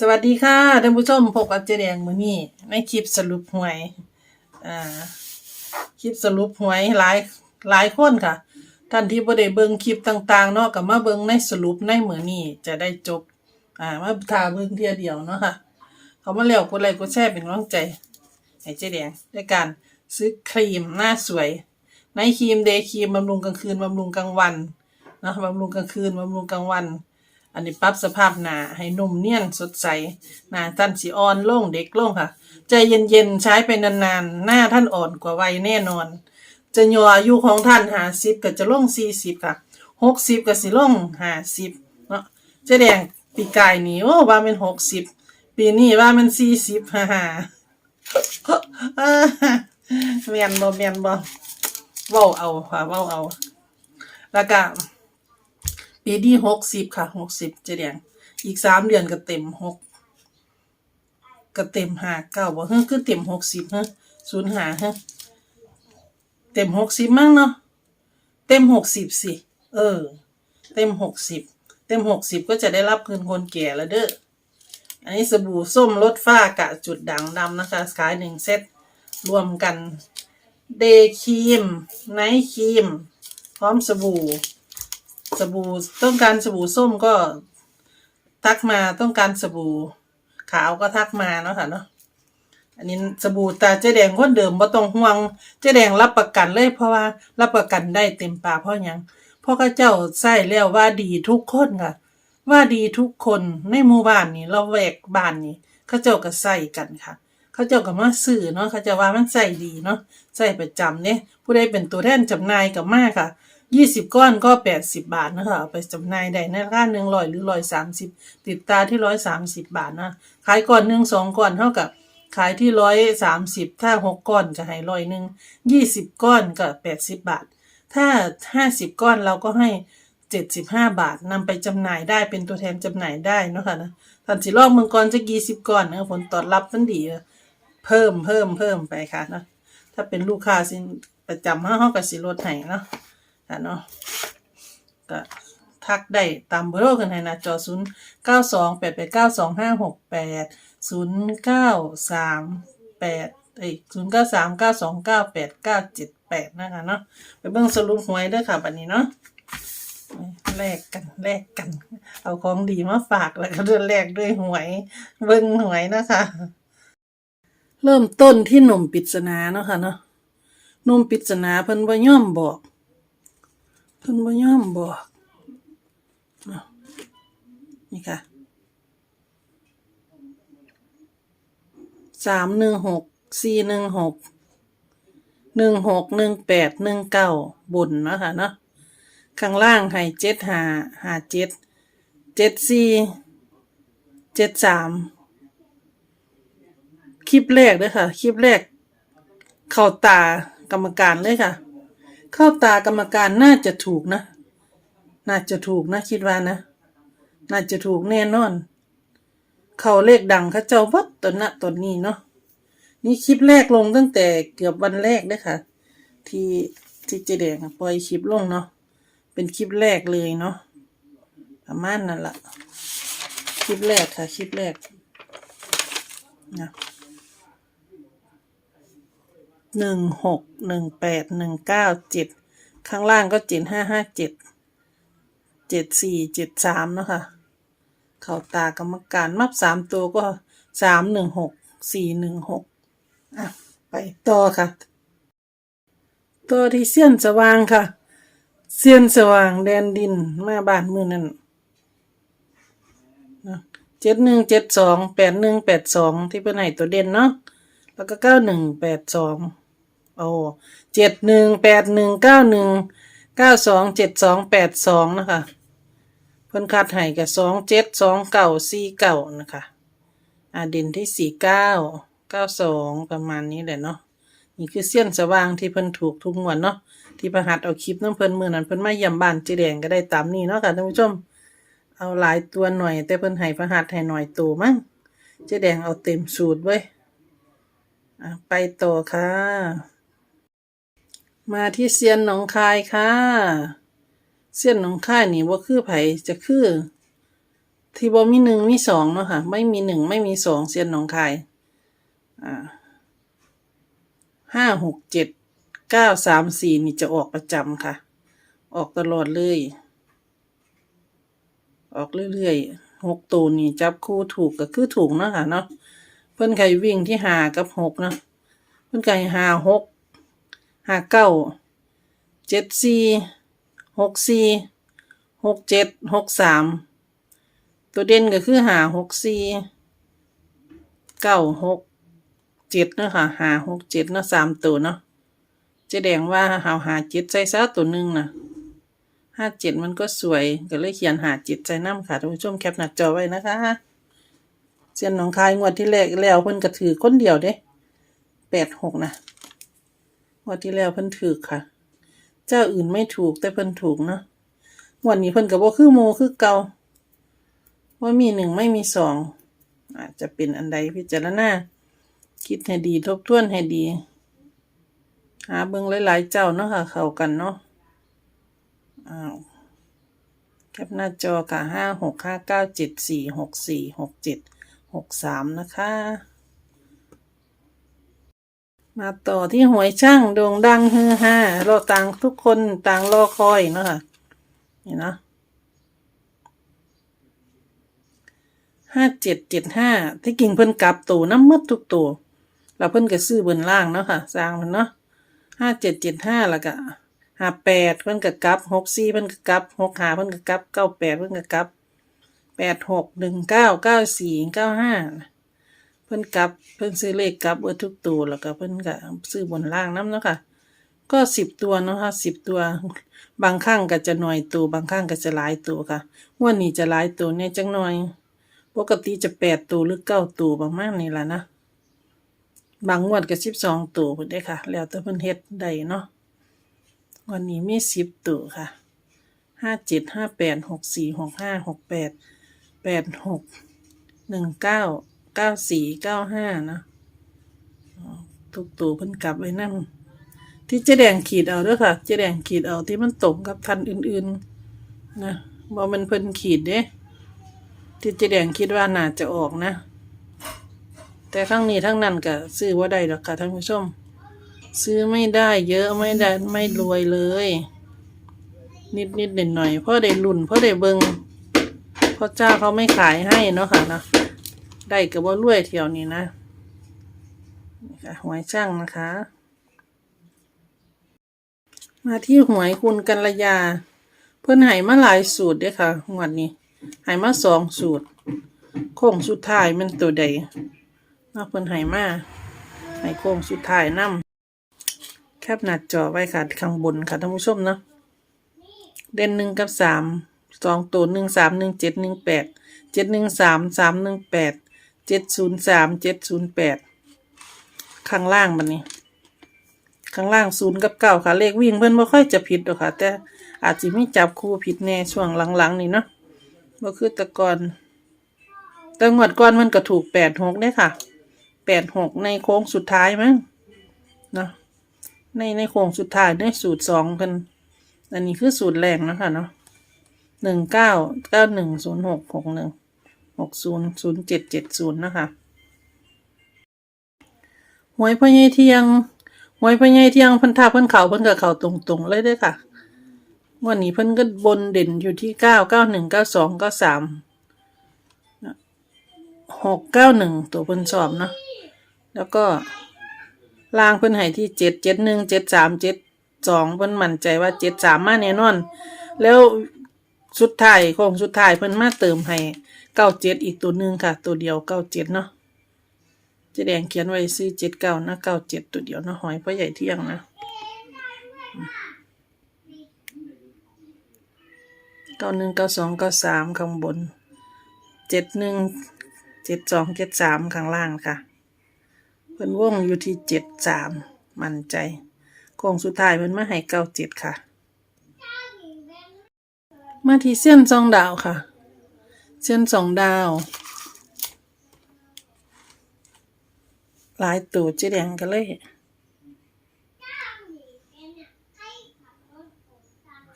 สวัสดีค่ะท่านผู้ชมพบกับเจแดงมือนี้ในคลิปสรุปหวยอ่าคลิปสรุปหวยหลายหลายคนค่ะท่านที่บ่ได้เบิ่งคลิปต่างๆเนาะก็มาเบิ่งในสรุปในมือนี้จะได้จบอ่ามาทาเบิ่งเทียเดียวเนาะค่ะ เขามาแล้วกดไลค์กดแชร์เป็นกำลังใจให้เจแดงด้วยการซื้อครีมหน้าสวย ในครีมเดย์ครีมบำรุงกลางคืนบำรุงกลางวันนะบำรุงกลางคืนบำรุงกลางวัน อันนี้ปรับสภาพหน้าให้นุ่มเนียนสดใสหน้าท่านสีอ่อนโล่งเด็กโล่งค่ะ ใจเย็นๆใช้ไปนานๆ หน้าท่านอ่อนกว่าวัยแน่นอน จะยออายุของท่านหาสิบก็จะลงสี่สิบค่ะหกสิบก็สิลงหาสิบเนาะเจ๊แดงปีกายนี่โอ้ว่าเป็นหกสิบปีนี้ว่ามันสี่สิบฮ่าฮ่าอ่าเมียนบ่เมียนบ่เว้าเอาค่ะเว้าเอา แล้วก็ ปีที่หกสิบค่ะหกสิบเจแดงอีกสามเดือนก็เต็มหกก็เต็มห้าเก้าบ่เฮ้ยคือเต็มหกสิบฮะศูนย์หาฮะเต็มหกสิบมั้งเนาะเต็มหกสิบสิเออ เต็มหกสิบเต็มหกสิบก็จะได้รับเงินคนแก่แล้วเด้ออันนี้สบู่ส้มลดฝ้ากะจุดด่างดำนะคะขายหนึ่งเซตรวมกันเดย์ครีมไนท์ครีม พร้อมสบู่ สบู่ต้องการสบู่ส้มก็ทักมาต้องการสบู่ขาวก็ทักมาเนาะค่ะเนาะอันนี้สบู่ตาเจ๊แดงคนเดิมบ่ต้องห่วงเจ๊แดงรับประกันเลยเพราะว่ารับประกันได้เต็มปากเพราะยังเพราะข้าเจ้าใส่แล้วว่าดีทุกคนค่ะ ว่าดีทุกคนในหมู่บ้านนี่เราแวกบ้านนี่เขาเจ้าก็ใส่กันค่ะเขาเจ้าก็มาซื้อเนาะเขาเจะว่ามันใส่ดีเนาะใส่ประจำเนี่ยผู้ใดเป็นตัวแทนจำหน่ายกับมากค่ะ ยี่สิบก้อนก็แปดสิบบาทนะคะเอาไปจำหน่ายได้ในราคาหนึ่งร้อยหรือร้อยสามสิบติดตาที่ร้อยสามสิบบาทนะขายก่อนหนึ่งสองก่อนเท่ากับขายที่ร้อยสามสิบถ้าหกก้อนจะให้ร้อยหนึ่งยี่สิบก้อนก็แปดสิบบาท ถ้าห้าสิบก้อนเราก็ให้เจ็ดสิบห้าบาทนำไปจำหน่ายได้เป็นตัวแทนจำหน่ายได้นะค่ะนะท่านสิลอกเมืองกรจะกี่สิบก้อนนะผลตอบรับมันดีเพิ่มเพิ่มเพิ่มไปค่ะนะถ้าเป็นลูกค้าสิประจำห้าห้องกับสิลดให้เนาะ ค่ะเนาะก็ทักได้ตามเบอร์โทรกันให้นะจอศูนย์เก้าสองแปดแปดเก้าสองห้าหกแปดศูนย์เก้าสามแปดเอ้ยศูนย์เก้าสามเก้าสองเก้าแปดเก้าเจ็ดแปดนะคะเนาะไปเบิ่งสรุปหวยด้อค่ะบัดนี้เนาะแลกกันแลกกัน เอาของดีมาฝากแล้วก็เดินแลกด้วยหวย เบิ่งหวยนะคะเริ่มต้นที่หนุ่มปริศนาเนาะค่ะเนาะหนุ่มปริศนาเพิ่นบ่ย่อมบอก เพิ่นบ่ยอมบอกนี่ค่ะสามหนึ่งหกสี่หนึ่งหกหนึ่งหกหนึ่งแปดหนึ่งเก้าบนเนาะคะเนาะข้างล่างให้เจ็ดหาหาเจ็ดเจ็ดสี่เจ็ดสามคลิปแรกเลยค่ะ คลิปแรก เข้าตากรรมการเลยค่ะ เข้าตากรรมการน่าจะถูกนะ น่าจะถูกนะ คิดว่านะ น่าจะถูกแน่นอน เขาเลขดังเขาเจ้าวัดตนนะตนนี้เนาะ นี่คลิปแรกลงตั้งแต่เกือบวันแรกเลยค่ะ ที่ที่เจแดงปล่อยคลิปลงเนาะ เป็นคลิปแรกเลยเนาะ ประมาณนั่นละคลิปแรกค่ะ คลิปแรกนะ หนึ่งหกหนึ่งแปดหนึ่งเก้าเจ็ดข้างล่างก็เจ็ดห้าห้าเจ็ดเจ็ดสี่เจ็ดสามนะคะ เข่าตากรรมการมับสามตัวก็สามหนึ่งหกสี่หนึ่งหกอะ ไปต่อค่ะ ตัวที่เสี้ยนสว่างค่ะ เสี้ยนสว่างแดนดินมาบานมือนั่นเจ็ดหนึ่งเจ็ดสองแปดหนึ่งแปดสองที่เป็นไหนตัวเด่นเนาะแล้วก็เก้าหนึ่งแปดสอง โอ้เจ็ดหนึ่งแปดหนึ่งเก้าหนึ่งเก้าสองเจ็ดสองแปดสองนะคะ เพิ่นคัดให้กับสองเจ็ดสองเก้าสี่เก้านะคะอ่าเด่นที่สี่เก้าเก้าสองประมาณนี้แหละเนาะนี่คือเสี้ยนสว่างที่เพิ่นถูกทุกงวดเนาะที่ประหัดเอาคลิปน้ำเพิ่นมือนั้นเพิ่นมาเยี่ยมบ้านเจ๊แดงก็ได้ตามนี้เนาะค่ะท่านผู้ชม เอาหลายตัวหน่อย แต่เพิ่นให้ประหัดให้หน่อยตัวมั้งเจ๊แดงเอาเต็มสูตรไว้ยไปต่อค่ะ มาที่เซียนหนองคายค่ะ เซียนหนองคายนี่ว่าคือไผจะคือ ที่บ่มีหนึ่งมีสองเนาะค่ะ ไม่มีหนึ่งไม่มีสองเซียนหนองคาย อ่าห้าหกเจ็ดเก้าสามสี่นี่จะออกประจำค่ะ ออกตลอดเลย ออกเรื่อยๆหกตัวนี่จับคู่ถูกก็คือถูกเนาะค่ะเนาะเพิ่นไข่วิ่งที่หากับหกเนาะเพิ่นไข่หาหก ห้าเก้าเจ็ดสี่หกสี่หกเจ็ดหกสามตัวเด่นก็คือหาหกสี่เก้าหกเจ็ดเนาะค่ะหาหกเจ็ดเนาะสามตัวเนาะเจะแดงว่าหาหาเจ็ดใส่ซะตัวหนึ่งนะห้าเจ็ดมันก็สวยก็เลยเขียนหาเจ็ดใจน้ำค่ะท่านผู้ชมแคปหน้าจอไว้นะคะเสียนหนองคายงวดที่แรกแล้วเพิ่นก็ถือคนเดียวเด้แปดหกนะ งวดที่แล้วเพิ่นถือค่ะ เจ้าอื่นไม่ถูกแต่เพิ่นถูกเนาะงวันนี้เพิ่นก็บ่คือโมคือเกาว่ามีหนึ่งไม่มีสองอาจจะเป็นอันใดพิจารณาคิดให้ดีทบทวนให้ดี หาเบิ่งหลายๆเจ้าเนาะค่ะ เข้ากันเนาะอ้าวแคปหน้าจอค่ะห้าหกห้าเก้าเจ็ดสี่หกสี่หกเจ็ดหกสามนะคะ มาต่อที่หวยช่างโด่งดังฮือฮาเราต่างทุกคนต่างรอคอยเนาะค่ะนี่เนาะห้าเจ็ดเจ็ดห้าที่กิ่งเพิ่นกลับตัวน้ำมัดทุกตัวเราเพิ่นก็ซื้อบนล่างเนาะค่ะสร้างมันเนาะห้าเจ็ดเจ็ดห้าแล้วก็ห้าแปดเพิ่นก็กลับหกสี่เพิ่นก็กลับหกห้าเพิ่นก็กลับเก้าแปดเพิ่นก็กลับแปดหกหนึ่งเก้าเก้าสี่เก้าห้า เพิ่นกลับเพิ่นซื้อเลขกลับเออทุกตัวแล้วก็เพิ่นก็ซื้อบนล่างน้ำเนาะค่ะ ก็สิบตัวเนาะค่ะสิบตัว บางครั้งก็จะหน่อยตัว บางครั้งก็จะหลายตัวค่ะงวันนี้จะหลายตัวเนี่ยจังหน่อย ปกติจะแปดตัวหรือเก้าตัวประมาณนี้ล่ะนะ บางงวดก็สิบสองตัวเพิ่นได้ค่ะ แล้วแต่เพิ่นเฮ็ดได้เนาะวันนี้มีสิบตัวค่ะห้าเจ็ดห้าแปดหกสี่หกห้าหกแปดแปดหกหนึ่งเก้า เก้าสี่เก้าห้านะอ๋อทุกตัวเพิ่นกลับไว้นั่นที่เจ๊แดงขีดเอาด้วยค่ะ เจ๊แดงขีดเอาที่มันตรงกับทันอื่นๆ นะบ่แมันเพิ่นขีดเด้ที่เจ๊แดงคิดว่าน่าจะออกนะ แต่ทั้งนี้ทั้งนั้นก็ซื้อว่าได้หรอกค่ะท่านผู้ชม ซื้อไม่ได้เยอะไม่ได้ไม่รวยเลย นิดนิดหน่อยหน่อยเพราะได้ลุ่นเพราะได้เบิงเพราะเจ้าเขาไม่ขายให้เนาะค่ะนะ ได้กับว่ารวยเที่ยวนี้นะนี่ค่ะหวยช่างนะคะ มาที่หวยคุณกัลยา เพื่อนหายมาหลายสูตรเด้อค่ะงวดนี้หายมาสองสูตรโค้งสุดท้ายมันตัวใดเนาเพื่อนหายมาหายโค้งสุดท้ายนำแคปหน้าจอไว้ค่ะข้างบนค่ะท่านผู้ชมเนาะเด่นหนึ่งกับสามสองตัวหนึ่งสามหนึ่งเจ็ดหนึ่งแปดเจ็ดหนึ่งสามสามหนึ่งแปด เจ็ดศูนย์สามเจ็ดศูนย์แปดข้างล่างมันนี่ข้างล่างศูนย์กับเก้าค่ะ เลขวิ่งเพิ่อนไม่ค่อยจะผิดหรอกค่ะ แต่อาจจะไมีจับคู่ผิดแน่ช่วงหลังๆ นี่เนาะก็คือตะกอนแต่งวดก่อนมันก็ถูกแปดหกได้ค่ะแปดหกในโค้งสุดท้ายมั้งเนาะในในโครงสุดท้ายในสูตรสองเพิ่นอันนี้คือสูตรแรกนะคะเนาะหนึ่งเก้าเก้าหนึ่งศูนย์หกหกหนึ่ง หกศูนย์ศูนย์เจ็ดเจ็ดศูนย์นะคะหวยพ่อใหญ่เที่ยงหวยพ่อใหญ่เที่ยงพิ่นท่าเพิ่นเข่าเพิ่นกับเข่าตรงๆเลยด้อค่ะวันนี้เพิ่นก็บนเด่นอยู่ที่เก้าเก้าหนึ่งเก้าสองเก้าสามหกเก้าหนึ่งตัวเพิ่นสอบเนาะแล้วก็ล่างเพิ่นให้ที่เจ็ดเจ็ดหนึ่งเจ็ดสามเจ็ดสองเพิ่นมั่นใจว่าเจ็ดสามมาแน่นอน แล้วสุดท้ายของสุดท้ายเพิ่นมาเติมให้ เก้าเจ็ดอีกตัวหนึ่งค่ะ ตัวเดียวเก้าเจ็ดเนาะจะแดงเขียนไว้ซื้อเจ็ดเก้านะเก้าเจ็ดตัวเดียวนะหอยพ่อใหญ่เที่ยงนะเก้าหนึ่งเก้าสองเก้าสามข้างบนเจ็ดหนึ่งเจ็ดสองเจ็ดสามข้างล่างค่ะเพิ่นวงอยู่ที่เจ็ดสามมั่นใจโค้งสุดท้ายเพิ่นมาให้เก้าเจ็ดค่ะ มาที่เส้นสองดาวค่ะ เส้นสองดาว หลายตัวเจ๊แดงกันเลย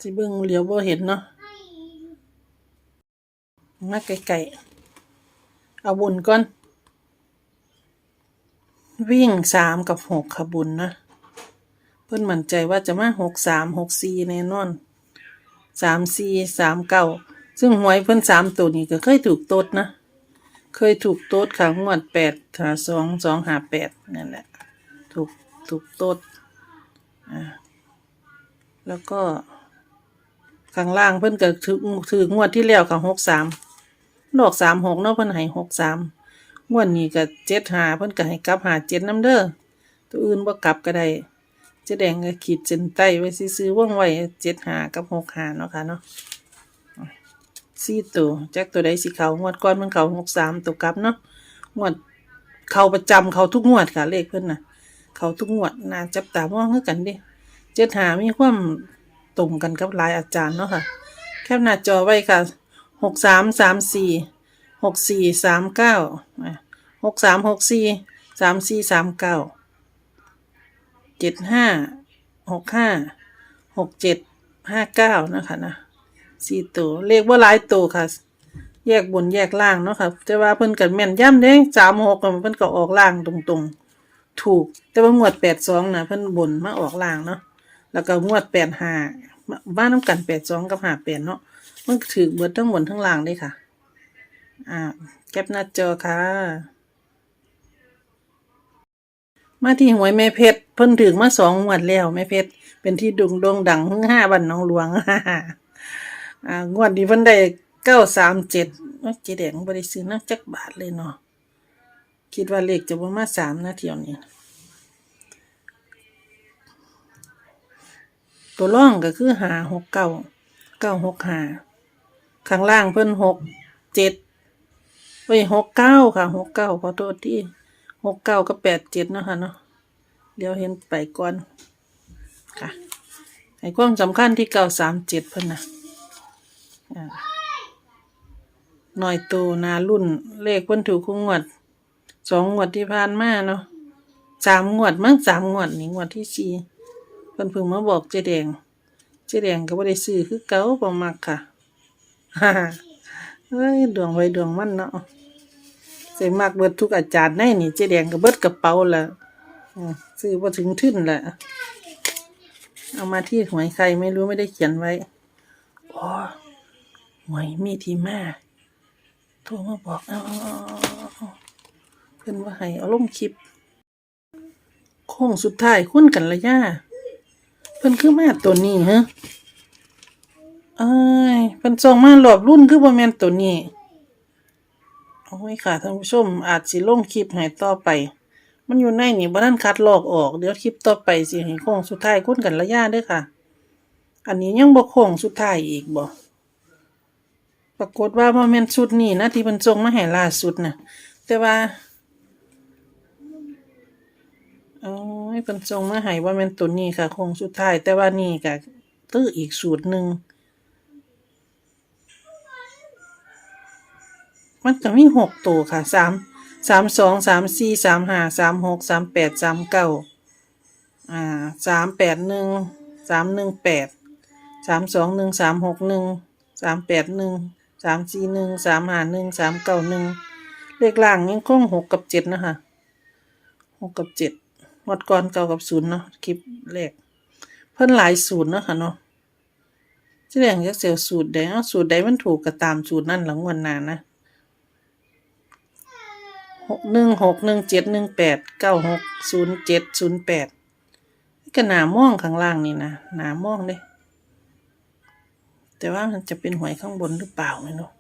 สิเบิ่งเหลียวบ่เห็นเนาะมาไกลๆเอาบุญก่อน วิ่งสามกับหกค่ะบุญนะ เพิ่อนมั่นใจว่าจะมาหกสามหกสี่แน่นอนสามสี่สามเก้า ซึ่งหวยเพิ่นสามตัวนี้ก็เคยถูกตดนะ เคยถูกตดค่ะงวดแปดหาสองสองหาแปดนั่นแหละ ถูกถูกตดอ่าแล้วก็ ข้างล่างเพิ่นก็ถือถืองวดที่แล้วค่ะหกสามดอกสามหกเนาะเพิ่นให้หกสามงวดนี้ก็เจ็ดหาเพิ่นก็ให้กลับหาเจ็ดน้ำเด้อตัวอื่นบ่กลับก็ได้จ๊แดงก็ขีดเส้นใต้ไว้ซื้อว่องไว้เจ็ดหากับหกหาเนาะค่ะเนาะ สี่ตัวแจ็คตัวใดสิเขางวดก้อนมันเขาหกสามตัวกลับเนาะงวดเขาประจำเขาทุกงวดค่ะเลขเพิ่นน่ะเขาทุกงวดน่าจับตามองคือกันดิเจ็ดหามีความตรงกันกับลายอาจารย์เนาะค่ะ แคปหน้าจอไว้ค่ะหกสามสามสี่หกสี่สามเก้าหกสามหกสี่สามสี่สามเก้าเจ็ดห้าหกห้าหกเจ็ดห้าเก้านะคะนะ สี่ตัวเลขว่าหลายตัวค่ะ แยกบนแยกล่างเนาะค่ะแต่ว่าเพิ่นกันแม่นย่ำเด้สามหกเพิ่นก็ออกล่างตรงๆ ถูก แต่ว่างวดแปดสองนะเพิ่นบนมาออกล่างเนาะแล้วก็งวดแปดห้าบ้านน้ำกันแปดสองกับห้าแปดเนาะมันถือเบิดทั้งบนทั้งล่างเลยค่ะ อ่าแคปหน้าจอค่ะ มาที่หวยแม่เพชรเพิ่นถึงมาสองงวดแล้วแม่เพชรเป็นที่ดุงโด่งดังดังห้าบันน้องหลวง อ่างวดนี้เพิ่นได้เก้าสามเจ็ดเจ๊แดงบ่ได้ซื้อนักจักบาทเลยเนาะคิดว่าเลขจะบ่มาณสามนะเที่ยวนี้ ตัวร่องก็คือหาหกเก้าเก้าหกหาข้างล่างเพิ่นหกเจ็ดเอ้ยหกเก้าค่ะหกเก้าขอโทษที่หกเก้าก็แปดเจ็ดเนาะค่ะเนาะเดี๋ยวเห็นไปก่อนค่ะให้ความสำคัญที่เก้าสามเจ็ดเพิ่นนะอ่า หน่อยโตนารุ่น เลขเพิ่นถูกคุงวด สองงวดที่ผ่านมาเนาะสามงวดมั้งสามงวดนี่งวดที่สี่เพิ่นเพิ่งมาบอกเจแดง เจแดงก็บ่ได้ซื้อคือเก่าบ่มักค่ะเอ้ยดวงไว้ดวงมันเนาะใส่มักเบิดทุกอาจารย์ในนี่เจแดงก็เบิดกระเป๋าละซื้อบ่ถึงทึ่นแหละเอามาที่หวยใครไม่รู้ไม่ได้เขียนไว้โอ้ หวยมีที่มาโทรมาบอกเอาเอาเอาเอาเอาเพิ่นว่าให้เอาลงคลิป โค้งสุดท้ายคุ้นกันละย่าเพิ่นคือมาตัวนี้ฮะเอ้ยเพิ่นส่งมารอบรุ่นคือบ่แมนตัวนี้โอ้ยค่ะท่านผู้ชมอาจสิลงคลิปให้ต่อไป มันอยู่ในนี่บ่ทันคัดลอกออกเดี๋ยวคลิปต่อไปสิให้โค้งสุดท้ายคุ้นกันละย่าเด้อค่ะ อันนี้ยังบ่โค้งสุดท้ายอีกบ่ ปรากฏว่าบ่แม่นชุดนี้นะที่เพิ่นส่งมาให้ล่าสุดน่ะ แต่ว่าโอ้ยเพิ่นส่งมาให้ว่าแม่นตัวนี้ค่ะคงสุดท้าย แต่ว่านี่ก็ตื้ออีกสูตรหนึ่งมันจะมีหกตัวค่ะสามสามสองสามสี่สามห้าสามหกสามแปดสามเก้าอ่าสามแปดหนึ่งสามหนึ่งแปดสามสองหนึ่งสามหกหนึ่งสามแปดหนึ่ง สามสี่หนึ่งสามห้าหนึ่งสามเก้าหนึ่งเลขล่างยังคงหกกับเจ็ดนะคะหกกับเจ็ดงวดก่อนเก้ากับศูนย์เนาะคลิปแรกเพิ่นหลายสูตรเนาะค่ะเนาะแสดงจะเสียสูตรใดสูตรใดมันถูกก็ตามสูตรนั่นหลังวันนานนะหกหนึ่งหกหนึ่งเจ็ดหนึ่งแปดเก้าหกศูนย์เจ็ดศูนย์แปดก็หนาม่องข้างล่างนี่นะหนาม่องเด้ แต่ว่ามันจะเป็นหวยข้างบนหรือเปล่าไม่รู้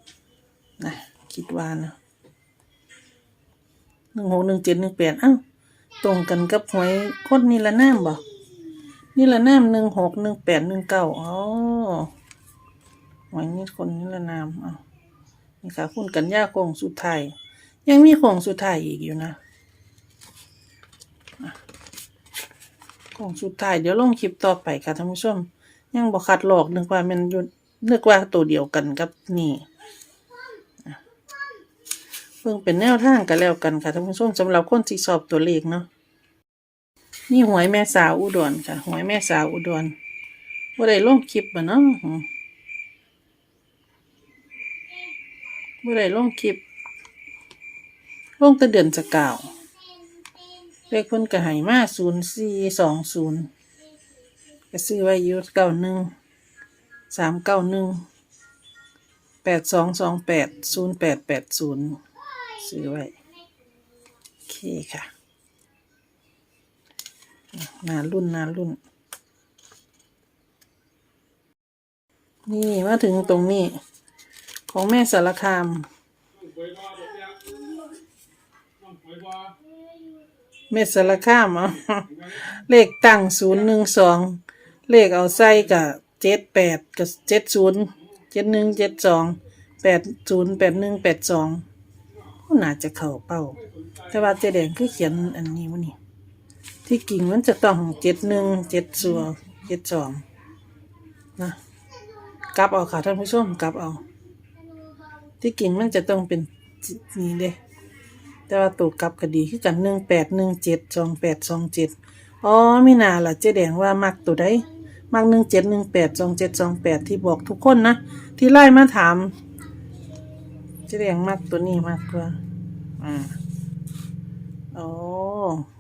นะคิดว่านะหนึ่งหกหนึ่งเจ็ดหนึ่งแปดอ้าวตรงกันกับหวยคนนี่ละน้ำบ่นี่ละน้ำหนึ่งหกหนึ่งแปดหนึ่งเก้าอ๋อหวยนี่คนนี่ละน้ำอ้าวนี่ค่ะ คุณกันยาโค้งสุดท้ายยังมีโค้งสุดท้ายอีกอยู่นะอะโค้งสุดท้ายเดี๋ยวลงคลิปต่อไปค่ะท่านผู้ชมยังบอกคัดหลอกนึกว่ามันอยู่ นึกว่าตัวเดียวกันกับนี่เพิ่งเป็นแนวทางกันแล้วกันค่ะท่านผู้ชมสำหรับคนที่สอบตัวเลขเนาะนี่หวยแม่สาวอุดรค่ะหวยแม่สาวอุดรว่าได้ลงคลิปบ่เนาะอืมบ่ได้ลงคลิปลงแต่เดือนสกาวเลขเพิ่นก็ให้มาศูนย์สี่สองศูนย์ก็ซื้อไว้อยู่เก้าหนึ่ง สามเก้าหนึ่งแปดสองสองแปดศูนย์แปดแปดศูนย์ซื้อไว้ โอเคค่ะนารุ่นนารุ่น นี่มาถึงตรงนี้ ของแม่สารคามเม็ดสารคามอะเลขตั้งศูนย์หนึ่งสอง เลขเอาใส่กับ เจ็ดแปดกับเจ็ดศูนย์เจ็ดหนึ่งเจ็ดสองแปดศูนย์แปดหนึ่งแปดสองน่าจะเข้าเป้า แต่ว่าเจแดงคือเขียนอันนี้วะนี่ ที่กิ่งมันจะต้องเจ็ดหนึ่งเจ็ดสัวเจ็ดสองนะกลับเอาค่ะท่านผู้ชมกลับเอา ที่กิ่งมันจะต้องเป็นนี่เด้แต่ว่าตัวกลับก็ดีคือกันหนึ่งแปดหนึ่งเจ็ดสองแปดสองเจ็ดอ๋อมีนาล่ะเจ๊แดงว่ามักตัวใด มักหนึ่งเจ็ดหนึ่งแปดสองเจ็ดสองแปดที่บอกทุกคนนะ ที่ไล่มาถามเจ๊แดงมักตัวนี้มากกว่าอ่าอ๋อ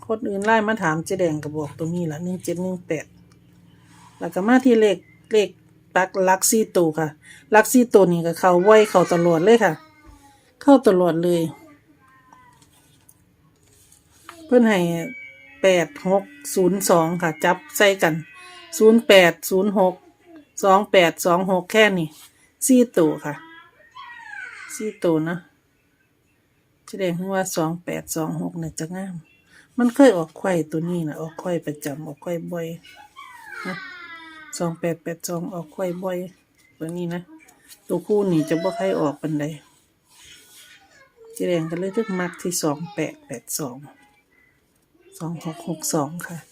คนอื่นไล่มาถามเจแดงก็บอกตัวนี้ละหนึ่งเจ็ดหนึ่งแปดแล้วก็มาที่เลขเลขตักลักซี่ตัวค่ะ ลักซี่ตัวนี้ก็เข้าไว้เข้าตลอดเลยค่ะ เข้าตลอดเลย เพื่อนให้แปดหกศูนย์สองค่ะ จับใส่กัน ศูนย์แปดศูนย์หกสองแปดสองหกแค่นี้สี่ตัวค่ะสี่ตัวนะแสดงว่าสองแปดสองหกเนี่ยจะงาม มันเคยออกไข่ตัวนี้นะออกไข่ประจำออกไข่บ่อยนะสองแปดแปดสองออกไข่บ่อยตัวนี้นะตัวคู่นี่จะบ่ใครออกปันใดเจแดงก็เลยทึกมักที่สองแปดแปดสองสองหกหกสองค่ะ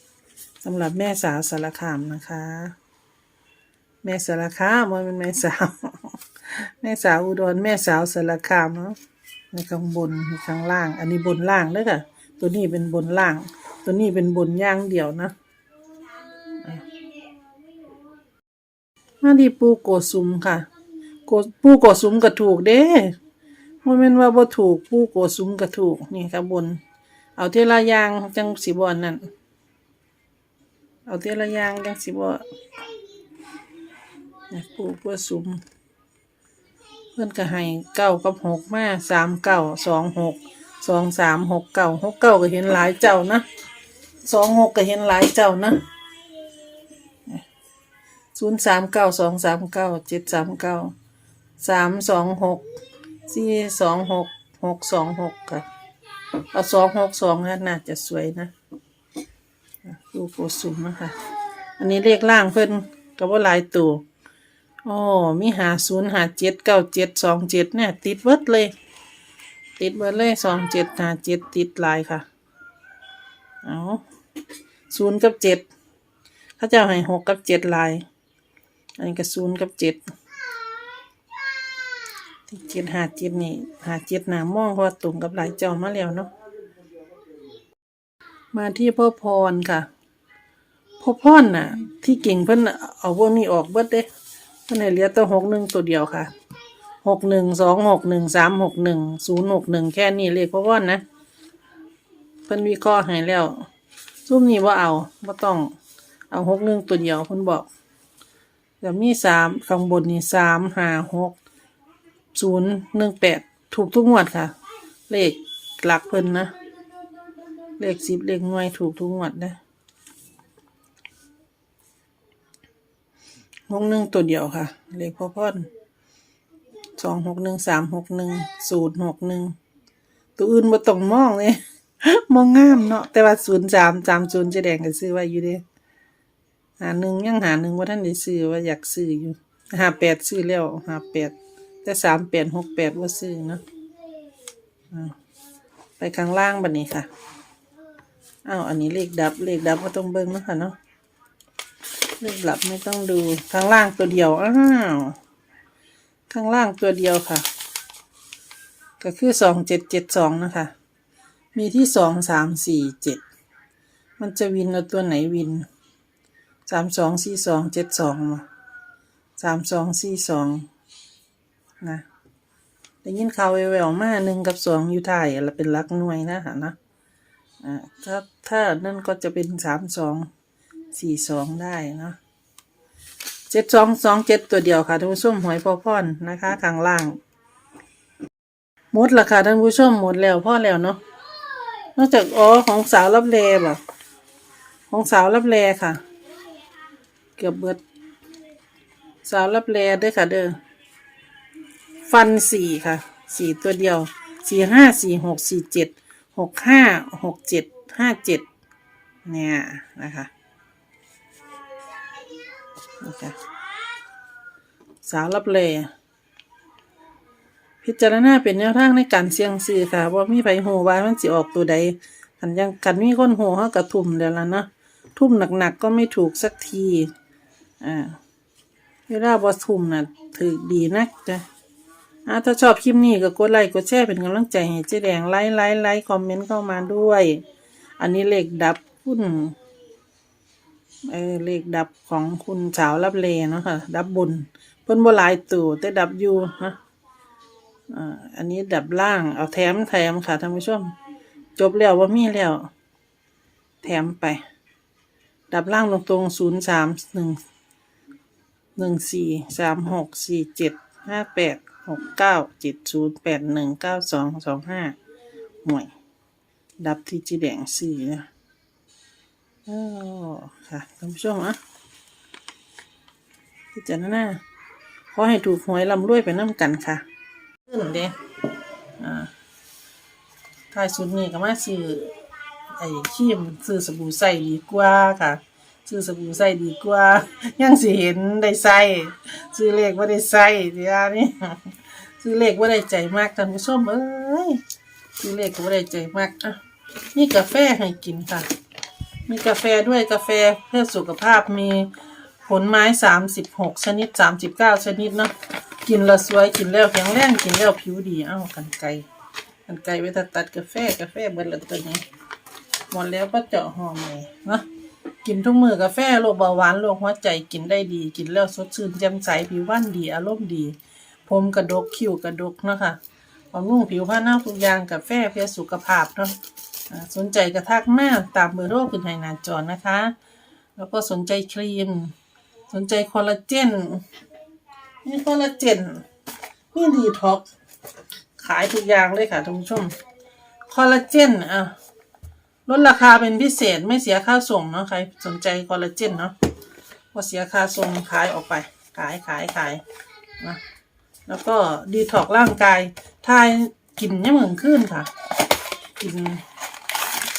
สำหรับแม่สาวสารคามนะคะ แม่สารคามมันเป็นแม่สาว แม่สาวอุดรแม่สาวสารคามเนาะในข้างบนในข้างล่าง อันนี้บนล่างเด้อค่ะ ตัวนี้เป็นบนล่าง ตัวนี้เป็นบนย่างเดี่ยวนะมาที่ปูโกสุมค่ะโกปูโกสุมก็ถูกเด้มันเป็นว่าบ่ถูกปูโกสุมก็ถูกนี่ค่ะบน เอาเทละอยางจังสิบอนนั่น เอาเทละยางจังสิบ่ปูเพื่อสุมเพื่อนก็ให้เก้ากับหกมาสามเก้าสองหกสองสามหกเก้าหกเก้าก็เห็นหลายเจ้านะสองหกก็เห็นหลายเจ้านะศูนย์สามเก้าสองสามเก้าเจ็ดสามเก้าสามสองหกสี่สองหกหกสองหกค่ะเอาสองหกสองนะน่าจะสวยนะ ดูโกสุมนะคะ อันนี้เลขล่างเพิ่นกับว่าลายตัวอ๋อมีหาศูนย์หาเจ็ดเก้าเจ็ดสองเจ็ดเนี่ย ติดเบิดเลย ติดเบิดเลยสองเจ็ดหาเจ็ดติดลายค่ะ เอาศูนย์กับเจ็ดเข้าเจ้าให้หกกับเจ็ดลาย อันนี้ก็ศูนย์กับเจ็ดเจ็ดหาเจ็ดนี่หาเจ็ดหนามองเพราะว่าตรงกับหลายจ้ามาแล้วเนาะ มาที่พ่อพรค่ะ พ่อพรน่ะ ที่เก่งเพิ่นเอาพวกนี้ออกเบิดเด้เพิ่นให้เหลือแตัวหกหนึ่งตัวเดียวค่ะหกหนึ่งสองหกหนึ่งสามหกหนึ่งศูนย์หกหนึ่งแค่นี้เลขพ่อพรนะเพิ่นวิเคราะห์ให้แล้ว ซุ่มนี้ว่าเอาว่าต้องเอาหกหนึ่งตัวเดียวเพิ่นบอกเดี๋ยวมีสามข้างบนนี่สามห้าหกศูนย์หนึ่งแปดถูกทุกงวดค่ะ เลขหลักเพิ่นนะ เลขสิบเลขหน่วยถูกทุกงวดนะหกหนึ่งตัวเดียวค่ะ เลขพ่อพ่อนสองหกหนึ่งสามหกหนึ่งศูนย์หกหนึ่งตัวอื่นบ่ต้องมองเลยมองงามเนาะแต่ว่าศูนย์สามสามศูนย์จะแดงก็ซื้อไว้อยู่เด้หาหนึ่งยังหาหนึ่งว่าท่านได้ซื้อว่าอยากซื้ออยู่หาแปดซื้อแล้วหาแปดแต่สามแปดหกแปดว่าซื้อเนาะไปข้างล่างบันนี้ค่ะ อ้าวอันนี้เลขดับเลขดับก็ต้องเบิ้งนะคะเนาะเลขดับไม่ต้องดูข้างล่างตัวเดียวอ้าวข้างล่างตัวเดียวค่ะ ก็คือสองเจ็ดเจ็ดสองนะคะ มีที่สองสามสี่เจ็ดมันจะวินเอาตัวไหนวินสามสองสี่สองเจ็ดสองมาสามสองสี่สองนะได้ยินข่าวแววๆมาหนึ่งกับสองอยู่ไทยแล้วเป็นลักหน่วยนะฮะนะ อ่าถ้าถ้านั่นก็จะเป็นสามสองสี่สองได้เนาะเจ็ดสองสองเจ็ดตัวเดียวค่ะท่านผู้ชมหวยพอพอนนะคะข้างล่างหมดละค่ะท่านผู้ชมหมดแล้วพ่อแล้วเนาะนอกจากอ๋อของสาวรับแลบ่ของสาวรับแลค่ะ เกือบเบิด สาวรับแลเด้วยค่ะ เด้อฟันสี่ค่ะสี่ตัวเดียวสี่ห้าสี่หกสี่เจ็ด หกห้าหกเจ็ดห้าเจ็ดเนี่ยนะคะนี่ค่ะสาวรับแลพิจารณาเป็นแนวทางในการเสี่ยงซื้อค่ะว่ามีไผโหว่ามันสิออกตัวใดกันยังกันมีคนโหเฮากระทุ่มเดี๋ยวละเนาะทุ่มหนักๆก็ไม่ถูกสักทีอ่าเวลาบอทุ่มน่ะถือดีนักจ้ะ ถ้าชอบคลิปนี้ก็กดไลค์กดแชร์เป็นกำลังใจให้เจ๊แดงไลค์ไลค์ไลค์คอมเมนต์เข้ามาด้วย อันนี้เลขดับหุ้นเออเลขดับของคุณสาวรับเลเนาะค่ะ ดับบนเพิ่นบ่หลายตัวแต่ดับอยู่นะอ่าอันนี้ดับล่างเอาแถมแถมค่ะท่านผู้ชม จบแล้วว่ามีแล้ว แถมไป ดับล่างตรงตรงศูนย์สามหนึ่งหนึ่งสี่สามหกสี่เจ็ดห้าแปด หกเก้าเจ็ดศูนย์แปดหนึ่งเก้าสองสองห้าหน่วย ดับที่จีแดงสี่นะโอ้ค่ะท่านผู้ชมอะพิจารณาขอให้ถูกหวยลำรวยไปน้ำกันค่ะขึ้นเด้อ่าท้ายสุดนี่ก็มาซื้อไอ้ครีมซื้อสบู่ใส่ดีกว่าค่ะ ซื้อสบู่ใส่ดีกว่า ยังสิเห็นได้ใส่ซื้อเลขว่าได้ใส่เดี๋ยวนี้ซื้อเลขว่าได้ใจมากท่านผู้ชมเอ้ยซื้อเลขว่าได้ใจมากอะนี่กาแฟให้กินค่ะ มีกาแฟด้วยกาแฟเพื่อสุขภาพมีผลไม้สามสิบหกชนิดสามสิบเก้าชนิดเนาะกินละสวยกินแล้วแข็งแรงกินแล้วผิวดีเอ้ากันไกกันไกไว้ตัดตัดกาแฟกาแฟเบิดแล้วตัวนี้หมดแล้วก็เจาะห่อใหม่เนาะ กินทุกมือกาแฟโรคเบาหวานโรคหัวใจกินได้ดี กินแล้วสดชื่นแจ่มใสผิวพรรณดีอารมณ์ดี ผมกระดกคิ้วกระดกเนาะค่ะบำรุงผิวพรรณหน้าทุกอย่างกาแฟเพื่อสุขภาพเนาะอ่าสนใจกระทักมาตามเบอร์โทรขึ้นให้หน้าจอนะคะ แล้วก็สนใจครีม สนใจคอลลาเจนนี่คอลลาเจนนี่ดีท็อกขายทุกอย่างเลยค่ะท่านผู้ชมคอลลาเจนอะ ลดราคาเป็นพิเศษไม่เสียค่าส่งเนาะใครสนใจคอลลาเจนเนาะว่าเสียค่าส่งขายออกไป ขายขายขายนะแล้วก็ดีท็อกร่างกายทายกินยังเหมือนขึ้นค่ะ กิน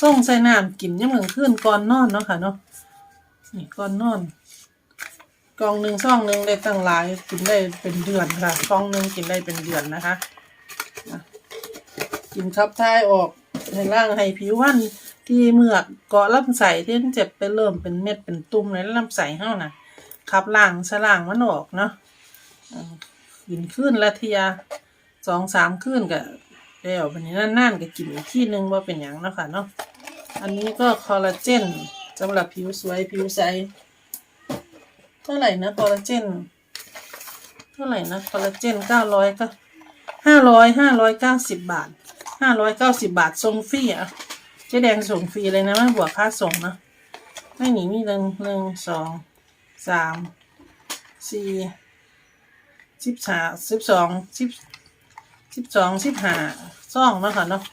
ส่งใส่น้ำกินยังเหมือนขึ้นก่อนนอนเนาะค่ะเนาะนี่ก่อนนอนกองหนึ่งซ่องหนึ่งได้ตั้งหลายกินได้เป็นเดือนค่ะกองหนึ่งกินได้เป็นเดือนนะคะกินขับท้ายออกให้ร่างให้ผิวพรรณ ที่เมือกเกาะลำไส้ที่มันเจ็บไปเริ่มเป็นเม็ดเป็นตุ่มในลำไส้เฮาน่ะขับล่างสล่างมันออกเนาะอะกินขึ้นละเทียสองสามขึ้นก็แล้ววันนี้นั่นๆก็กินอีกที่หนึงว่าเป็นอย่างเนาะค่ะเนาะอันนี้ก็คอลลาเจนสำหรับผิวสวยผิวใสเท่าไหร่นะคอลลาเจนเท่าไหร่นะคอลลาเจนเก้าร้อยก็ห้าร้อยห้าร้อยเก้าสิบบาทห้าร้อยเก้าสิบบาทส่งฟรีอะ เจ๊แดงส่งฟรีเลยนะไม่บวกค่าส่งนะไม่หนีมีหนึ่งหนึ่งสองสามสี่สิบสามสิบสองสิบสิบสองสิบห้าซ่องนะค่ะเนาะ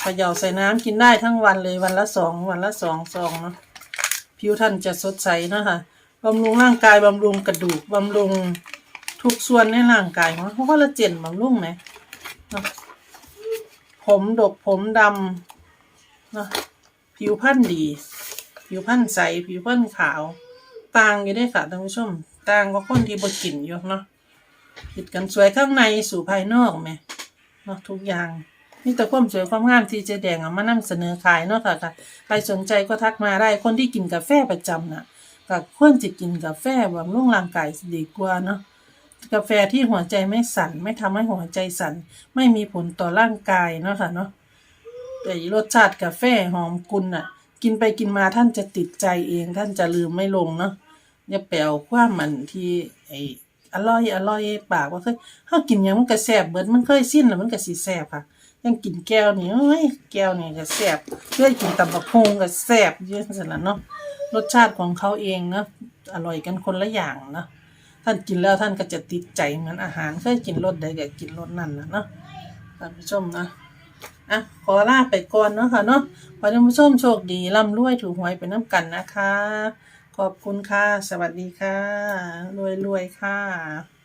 เขย่าใส่น้ำกินได้ทั้งวันเลยวันละสองวันละสองซองเนาะผิวท่านจะสดใสเนาะค่ะบำรุงร่างกายบำรุงกระดูกบำรุงทุกส่วนในร่างกายมันเพราะว่าละเจนบำรุงไหมเนาะผมดกผมดำ เนาะผิวพรรณดี ผิวพรรณใส ผิวพรรณขาว ต่างอยู่เด้ค่ะท่านผู้ชม ต่างกับคนที่บ่กินอยู่เนาะผิดกันสวยข้างในสู่ภายนอกไหมเนาะทุกอย่างนี่แต่ความสวยความงามที่เจแดงเอามานำเสนอขายเนาะค่ะค่ะใครสนใจก็ทักมาได้คนที่กินกาแฟประจำน่ะก็ควรจะกินกาแฟบำรุงร่างกายดีกว่าเนาะกาแฟที่หัวใจไม่สั่น ไม่ทำให้หัวใจสั่น ไม่มีผลต่อร่างกายเนาะค่ะเนาะ แต่รสชาติกาแฟหอมกุนอะ กินไปกินมาท่านจะติดใจเองท่านจะลืมไม่ลงเนาะอย่าแปลวความมันที่ไออร่อยอร่อยปากว่าเคยเฮากินหยังมันก็แซ่บเบิดมันเคยชินแล้วมันก็สิแซ่บค่ะยังกินแก้วนี่เอ้ยแก้วนี่ก็แซ่บเคยกินตำบักฮงก็แซ่บเยอะจังซั่นล่ะเนาะรสชาติของเขาเองเนาะอร่อยกันคนละอย่างเนาะท่านกินแล้วท่านก็จะติดใจเหมือนอาหารเคยกินรสใดก็กินรสนั้นนะเนาะท่านผู้ชมนะ อะขอลาไปก่อนเนาะค่ะเนาะขอให้ท่านผู้ชมโชคดีร่ำรวยถูกหวยไปน้ำกันนะคะ ขอบคุณค่ะ สวัสดีค่ะ รวยๆค่ะ